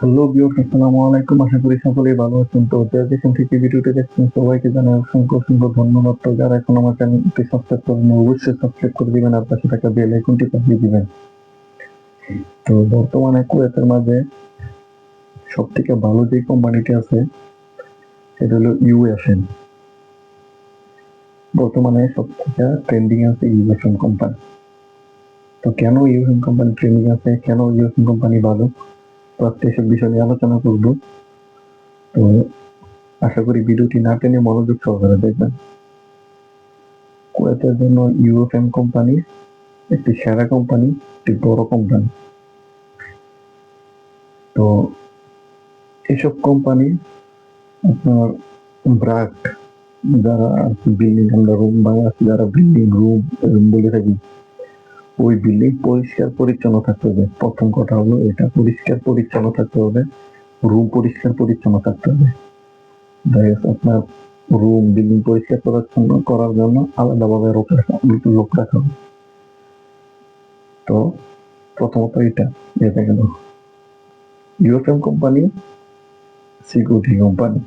Hello আসসালামু আলাইকুম। আশা করি সকলেই ভালো আছেন। তো যে যেখান থেকে দেখছেন, সবাইকে জানাই অসংখ্য অসংখ্য ধন্যবাদ। তো যারা এখন আমার চ্যানেলটি সাবস্ক্রাইব করেন অবশ্যই সাবস্ক্রাইব করে দিবেন আর পাশে থাকা বেল আইকনটি চাপিয়ে দিবেন। তো বর্তমানে কুয়েতের মাঝে সব থেকে ভালো যে কোম্পানিটি আছে, সেটা হলো ইউএফএন বর্তমানে সব থেকে ট্রেন্ডিং আছে ইউএফএন কোম্পানি। তো কেন ইউএফএন কোম্পানি ট্রেন্ডিং আছে? কেন ইউএফএন কোম্পানি ভালো? তো আজকে এসব বিষয় নিয়ে আলোচনা করব। তো আশা করি ভিডিওটি না টেনে মনোযোগ সহকারে দেখবেন। কুয়েতের জন্য ইউএফএম কোম্পানি, একটি সেরা কোম্পানি, একটি বড় কোম্পানি। তো এসব কোম্পানি আপনার ব্রাক, যারা বিল্ডিং আমরা রুম বাংলাদেশে যারা বিল্ডিং রুম বলে থাকি ওই বিল্ডিং পরিষ্কার পরিচ্ছন্ন থাকতে হবে। প্রথম কথা হলো এটা পরিষ্কার পরিচ্ছন্ন থাকতে হবে। রুম পরিষ্কার পরিচ্ছন্ন থাকতে হবে। আপনার রুম বিল্ডিং পরিষ্কার পরিচ্ছন্ন করার জন্য আলাদাভাবে লোক রাখা লোক রাখা হবে। তো প্রথমত এটা এটা গেল। ইউএফএম কোম্পানি সিকিউরিটি কোম্পানি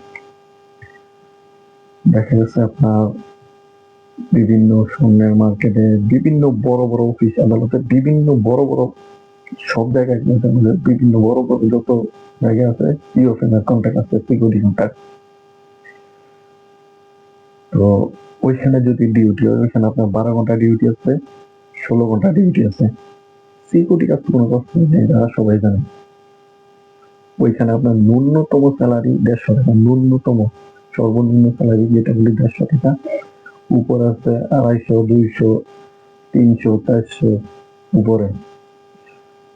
দেখা গেছে আপনার বিভিন্ন স্বর্ণের মার্কেটে বিভিন্ন বড় বড় অফিস আদালতে বিভিন্ন বড় বড় সব জায়গায় কিন্তু আমাদের বিভিন্ন বড় বড় যত জায়গা আছে ইউএফএম কন্ট্যাক্ট আছে সিকিউরিটি কন্ট্যাক্ট তো ওইখানে যদি ডিউটি হয়, ওইখানে আপনার বারো ঘণ্টা ডিউটি আছে, ষোলো ঘণ্টা ডিউটি আছে। সিকিউরিটি কাজ কোনো কষ্ট নেই তারা সবাই জানে। ওইখানে আপনার ন্যূনতম স্যালারি দেড়শো টাকা, ন্যূনতম, সর্বনিম্ন স্যালারি যেটা বলি দেড়শো টাকা। উপর আছে আড়াইশো, দুইশো, তিনশো, চারশো উপরে।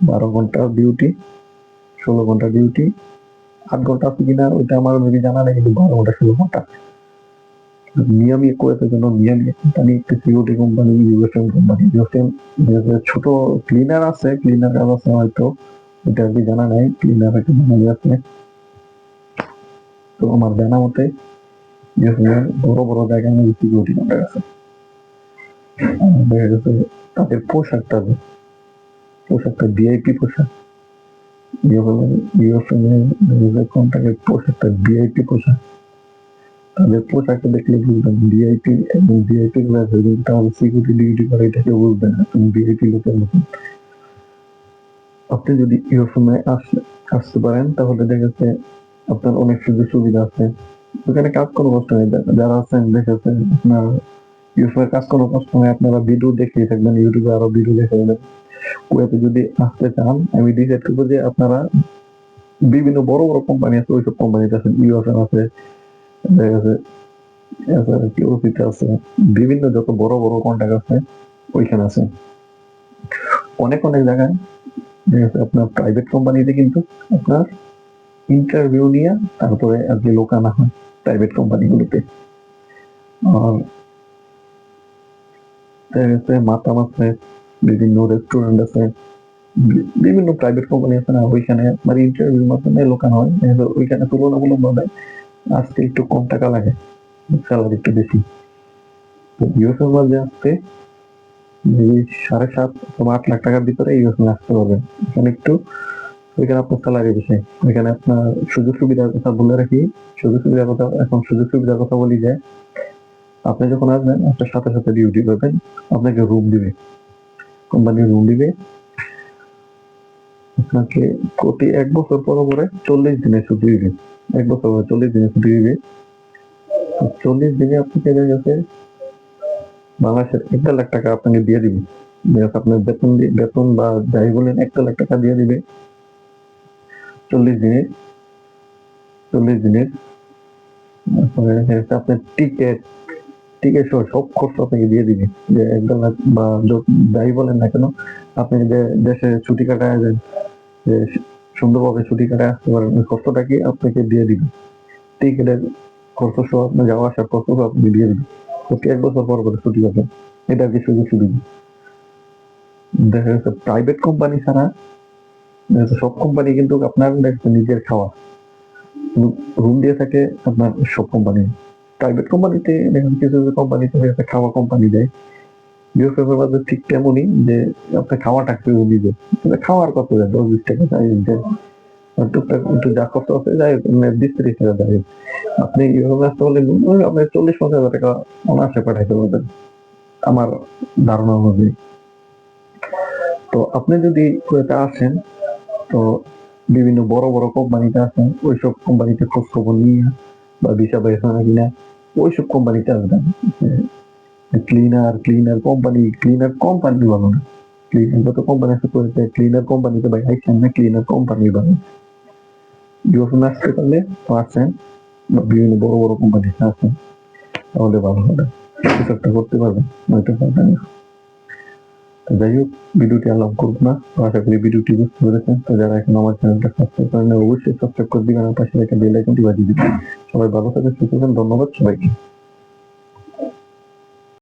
বারো ঘণ্টা ডিউটি ষোলো ঘণ্টা ডিউটি আট ঘণ্টা আছে কিনা ওইটা আমার যদি জানা নেই, কিন্তু বারো ঘণ্টা, ষোলো ঘণ্টা। মিয়ামি কোয়েতের জন্য মিয়ামি কোম্পানি একটি security company USM company USM ছোট ক্লিনার আছে ক্লিনার কাজ আছে হয়তো এটা আর জানা নাই ক্লিনার একটা আছে। তো আমার জানা মতে বড় বড় জায়গায় সিকিউরিটি কন্ট্রাক্ট আছে আর দেখা গেছে তাদের পোশাকটা পোশাকটা ভিআইপি পোশাক। এর কন্ট্রাক্টের পোশাকটা ভিআইপি পোশাক। তাদের পোশাকটা দেখলে বুঝবেন ভিআইপি এবং ভিআইপি ক্লাস তাহলে সিকিউরিটি ডিউটি করে এটাকে বুঝবেন না। তুমি ভিআইপি লোকের মতন। আপনি যদি ইউএফএমে আসতে পারেন, তাহলে দেখেছে আপনার অনেক সুযোগ সুবিধা আছে। ওখানে কাজ কোনো কষ্ট নেই। যারা আছেন দেখেছে আপনার ইউএফএম কাজ কোনো কষ্ট নেই, আপনারা ভিডিও দেখেই থাকবেন ইউটিউবে আরও ভিডিও দেখে নেবেন। কুয়েতে যদি আসতে চান, আমি ডিসাইড করব যে আপনারা বিভিন্ন বড় বড় কোম্পানি আছে, ওইসব কোম্পানিতে আছেন ইউএফএম আছে আছে বিভিন্ন যত বড় বড় কন্ট্যাক্ট আছে, ওইখানে আছে অনেক অনেক জায়গায় আপনার প্রাইভেট কোম্পানিতে কিন্তু আপনার ইন্টারভিউ নিয়ে তারপরে আর কি লোক আনা হয়। প্রাইভেট কোম্পানিগুলোতে আর দেখা মাতাম আছে, বিভিন্ন রেস্টুরেন্ট আছে, বিভিন্ন প্রাইভেট কোম্পানি আছে না, ওইখানে মানে ইন্টারভিউর মাধ্যমে লোকানো হয় ওইখানে তুলনামূলক ভাবে আসতে একটু কম টাকা লাগে স্যালারি একটু বেশি। তো ইউএসএর মাঝে আসতে সাড়ে সাত, অথবা আট লাখ টাকার ভিতরে ইউএসএ আসতে পারবেন এখানে একটু ওইখানে আপনার স্যালারি বেশি ওইখানে আপনার সুযোগ সুবিধার কথা বলে রাখি। সুযোগ সুবিধার কথা এখন সুযোগ সুবিধার কথা বলি যে, আপনি যখন আসবেন, আপনার সাথে সাথে ডিউটি করবেন, আপনাকে রুম দিবে। কোম্পানি রুম দিবে। আপনাকে প্রতি এক বছর পর পরে চল্লিশ দিনের ছুটি দিবে। এক বছর পরে চল্লিশ দিনের ছুটি দিবে। চল্লিশ দিনে আপনাকে দেখা গেছে বাংলাদেশের এক লাখ টাকা আপনাকে দিয়ে দিবে। আপনার বেতন বেতন বা যাই বলেন এক দেড় লাখ টাকা দিয়ে দিবে। চল্লিশ দিনে চল্লিশ দিনের আপনার টিকিট টিকিট সহ সব খরচ আপনাকে দিয়ে দিবে। যে এক দেড় বা যাই বলেন না কেন, আপনি যে দেশে ছুটি কাটায় যে সুন্দরভাবে ছুটি কাটায় আসতে পারেন, ওই খরচটা কি আপনাকে দিয়ে দিবে? টিকিটের খরচ সহ আপনার যাওয়া আসার খরচ সহ আপনি দিয়ে প্রতি এক বছর পর পরে ছুটি পাবেন। এটা আর কি সুযোগ সুবিধা? দেখা যাচ্ছে প্রাইভেট কোম্পানি ছাড়া সব কোম্পানি কিন্তু আপনার নিজের খাওয়া। রুম দিয়ে থাকে আপনার সব কোম্পানি প্রাইভেট কোম্পানিতে দেখেন কিছু কিছু কোম্পানিতে খাওয়া কোম্পানি দেয়। ইউএফএফের মধ্যে ঠিক তেমনই যে আপনার খাওয়াটা কেউ দিবে খাওয়ার কত যায় দশ বিশ টাকা চাই যে টুকটাক একটু যা খরচ আছে, যাই মানে বিশ ত্রিশ যাই হোক আপনি এইভাবে আসতে পারলে ওই আপনি চল্লিশ, পঞ্চাশ হাজার টাকা অনায়াসে পাঠাইতে পারবেন। আমার ধারণা অনুযায়ী। তো আপনি যদি কুয়েতে আসেন তো বিভিন্ন বড় বড় কোম্পানিতে আছেন ওইসব কোম্পানিতে খোঁজ খবর নিয়ে বা ভিসা পেয়েছে না কিনা, ওইসব কোম্পানিতে আসবেন cleaner cleaner company cleaner company ভালো না। ক্লিনার যত কোম্পানি আছে করেছে ক্লিনার কোম্পানিতে ভাই আইসেন না ক্লিনার কোম্পানি ভালো ইউএফএম আসতে পারলে আসেন বা বিভিন্ন বড় বড় কোম্পানিতে আছেন, তাহলে ভালো হবে। কিছু একটা করতে পারবেন, নয়তো পারবেন তো যাই হোক, ভিডিওটি আলাপ করব না। আশা করি ভিডিওটি বুঝতে পেরেছেন। তো যারা এখন আমার চ্যানেলটা সাবস্ক্রাইব করেন অবশ্যই সাবস্ক্রাইব করে দিবেন। আর পাশে একটা বেল আইকনটি বাজিয়ে দিবেন। সবাই ভালো থাকবেন সুস্থ ধন্যবাদ সবাইকে।